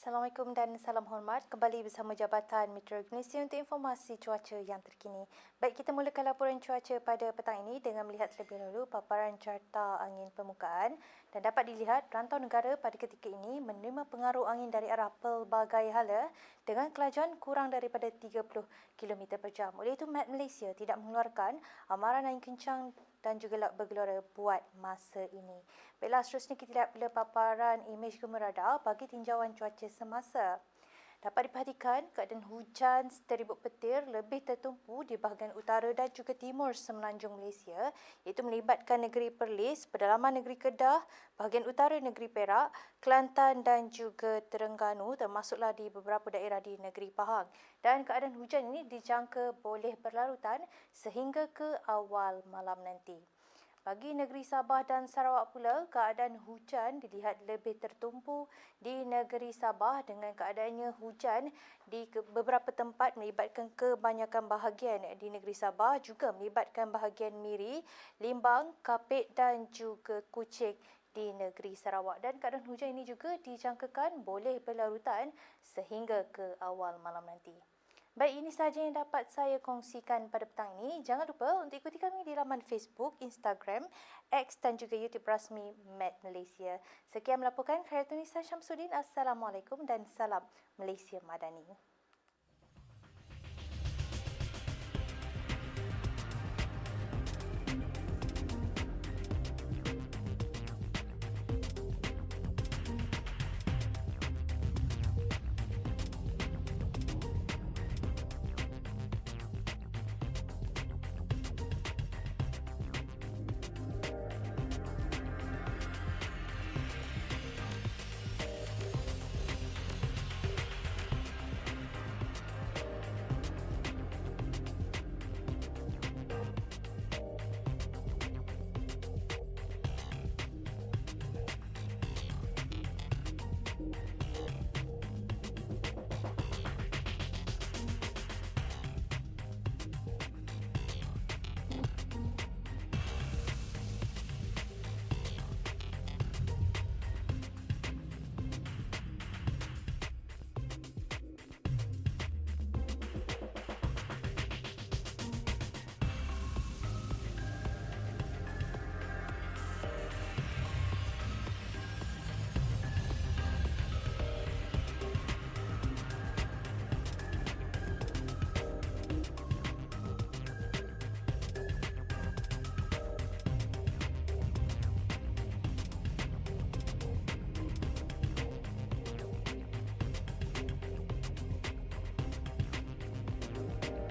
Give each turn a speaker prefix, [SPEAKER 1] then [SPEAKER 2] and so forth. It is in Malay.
[SPEAKER 1] Assalamualaikum dan salam hormat. Kembali bersama Jabatan Meteorologi untuk informasi cuaca yang terkini. Baik, kita mulakan laporan cuaca pada petang ini dengan melihat terlebih dahulu paparan carta angin permukaan dan dapat dilihat rantau negara pada ketika ini menerima pengaruh angin dari arah pelbagai hala dengan kelajuan kurang daripada 30 km per jam. Oleh itu, Met Malaysia tidak mengeluarkan amaran angin kencang dan juga bergelora buat masa ini. Baiklah, seterusnya kita lihat pula paparan imej gemar radar bagi tinjauan cuaca semasa. Dapat diperhatikan keadaan hujan seteribut petir lebih tertumpu di bahagian utara dan juga timur semenanjung Malaysia iaitu melibatkan negeri Perlis, pedalaman negeri Kedah, bahagian utara negeri Perak, Kelantan dan juga Terengganu termasuklah di beberapa daerah di negeri Pahang. Dan keadaan hujan ini dijangka boleh berlarutan sehingga ke awal malam nanti. Bagi negeri Sabah dan Sarawak pula, keadaan hujan dilihat lebih tertumpu di negeri Sabah dengan keadaannya hujan di beberapa tempat melibatkan kebanyakan bahagian di negeri Sabah juga melibatkan bahagian Miri, Limbang, Kapit dan juga Kuching di negeri Sarawak dan keadaan hujan ini juga dijangkakan boleh berlarutan sehingga ke awal malam nanti. Baik, ini sahaja yang dapat saya kongsikan pada petang ini. Jangan lupa untuk ikuti kami di laman Facebook, Instagram, X dan juga YouTube rasmi Met Malaysia. Sekian melaporkan Khairatunisa Syamsuddin. Assalamualaikum dan salam Malaysia Madani.